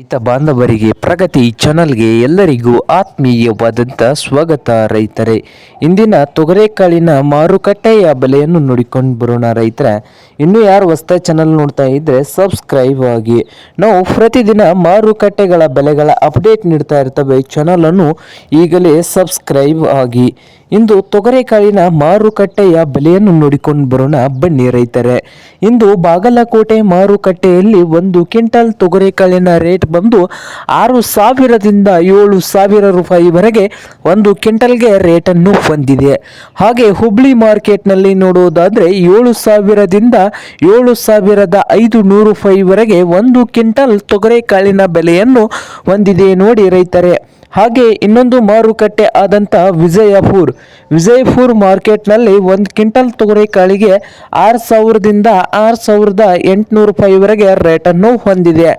ರೈತ ಬಾಂಧವರಿಗೆ ಪ್ರಗತಿ ಚಾನಲ್ಗೆ ಎಲ್ಲರಿಗೂ ಆತ್ಮೀಯವಾದಂಥ ಸ್ವಾಗತ. ರೈತರೇ, ಇಂದಿನ ತೊಗರೆಕಾಳಿನ ಮಾರುಕಟ್ಟೆಯ ಬೆಲೆಯನ್ನು ನೋಡಿಕೊಂಡು ಬರೋಣ ರೈತರ. ಇನ್ನೂ ಯಾರು ಹೊಸ್ತ ಚಾನಲ್ ನೋಡ್ತಾ ಇದ್ದರೆ ಸಬ್ಸ್ಕ್ರೈಬ್ ಆಗಿ. ನಾವು ಪ್ರತಿದಿನ ಮಾರುಕಟ್ಟೆಗಳ ಬೆಲೆಗಳ ಅಪ್ಡೇಟ್ ನೀಡ್ತಾ ಇರ್ತವೆ. ಚಾನಲನ್ನು ಈಗಲೇ ಸಬ್ಸ್ಕ್ರೈಬ್ ಆಗಿ. ಇಂದು ತೊಗರೆಕಾಳಿನ ಮಾರುಕಟ್ಟೆಯ ಬೆಲೆಯನ್ನು ನೋಡಿಕೊಂಡು ಬರೋಣ ಬನ್ನಿ ರೈತರೆ. ಇಂದು ಬಾಗಲಕೋಟೆ ಮಾರುಕಟ್ಟೆಯಲ್ಲಿ ಒಂದು ಕ್ವಿಂಟಲ್ ತೊಗರೆಕಾಳಿನ ರೇಟ್ ಬಂದು ಆರು ಸಾವಿರದಿಂದ ಏಳು ಸಾವಿರ ರೂಪಾಯಿವರೆಗೆ ಒಂದು ಕ್ವಿಂಟಲ್ಗೆ ರೇಟನ್ನು ಹೊಂದಿದೆ ಹಾಗೆ ಹುಬ್ಳಿ ಮಾರ್ಕೆಟ್ನಲ್ಲಿ ನೋಡುವುದಾದರೆ ಏಳು ಸಾವಿರದಿಂದ ಏಳು ಸಾವಿರದ ಐದು ನೂರು ರೂಪಾಯಿವರೆಗೆ ಒಂದು ಕ್ವಿಂಟಲ್ ತೊಗರೆಕಾಳಿನ ಬೆಲೆಯನ್ನು ಹೊಂದಿದೆ ನೋಡಿ ರೈತರೆ. ಹಾಗೆ ಇನ್ನೊಂದು ಮಾರುಕಟ್ಟೆ ಆದಂಥ ವಿಜಯಪುರ್ ವಿಜಯಪುರ್ ಮಾರ್ಕೆಟ್ನಲ್ಲಿ ಒಂದು ಕ್ವಿಂಟಲ್ ತೊಗರೆಕಾಳಿಗೆ ಆರು ಸಾವಿರದಿಂದ ಆರು ಸಾವಿರದ ಎಂಟುನೂರು ರೂಪಾಯಿವರೆಗೆ ರೇಟನ್ನು ಹೊಂದಿದೆ.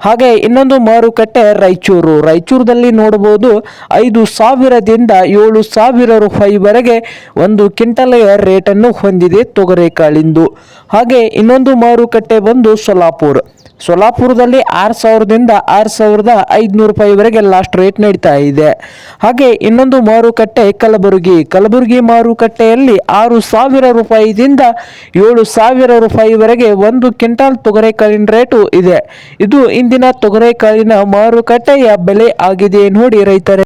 ಹಾಗೆ ಇನ್ನೊಂದು ಮಾರುಕಟ್ಟೆ ರಾಯಚೂರು. ರಾಯಚೂರದಲ್ಲಿ ನೋಡಬಹುದು ಐದು ಸಾವಿರದಿಂದ ಏಳು ಸಾವಿರ ರೂಪಾಯಿವರೆಗೆ ಒಂದು ಕ್ವಿಂಟಲ್ಗೆ ರೇಟನ್ನು ಹೊಂದಿದೆ ತೊಗರೆಕಾಳಿಂದು ಹಾಗೆ ಇನ್ನೊಂದು ಮಾರುಕಟ್ಟೆ ಬಂದು ಸೊಲಾಪುರ್ ಸೊಲಾಪುರದಲ್ಲಿ ಆರು ಸಾವಿರದಿಂದ ಆರು ಸಾವಿರದ ಐದುನೂರು ರೂಪಾಯಿವರೆಗೆ ಲಾಸ್ಟ್ ರೇಟ್ ನಡೀತಾ ಇದೆ. ಹಾಗೆ ಇನ್ನೊಂದು ಮಾರುಕಟ್ಟೆ ಕಲಬುರಗಿ. ಕಲಬುರಗಿ ಮಾರುಕಟ್ಟೆಯಲ್ಲಿ ಆರು ಸಾವಿರ ರೂಪಾಯಿದಿಂದ ಏಳು ಸಾವಿರ ರೂಪಾಯಿವರೆಗೆ ಒಂದು ಕ್ವಿಂಟಾಲ್ ತೊಗರೆಕಾಳಿನ ರೇಟು ಇದೆ. ಇದು ಇಂದಿನ ತೊಗರೆಕಾಳಿನ ಮಾರುಕಟ್ಟೆಯ ಬೆಲೆ ಆಗಿದೆ ನೋಡಿ ರೈತರೇ.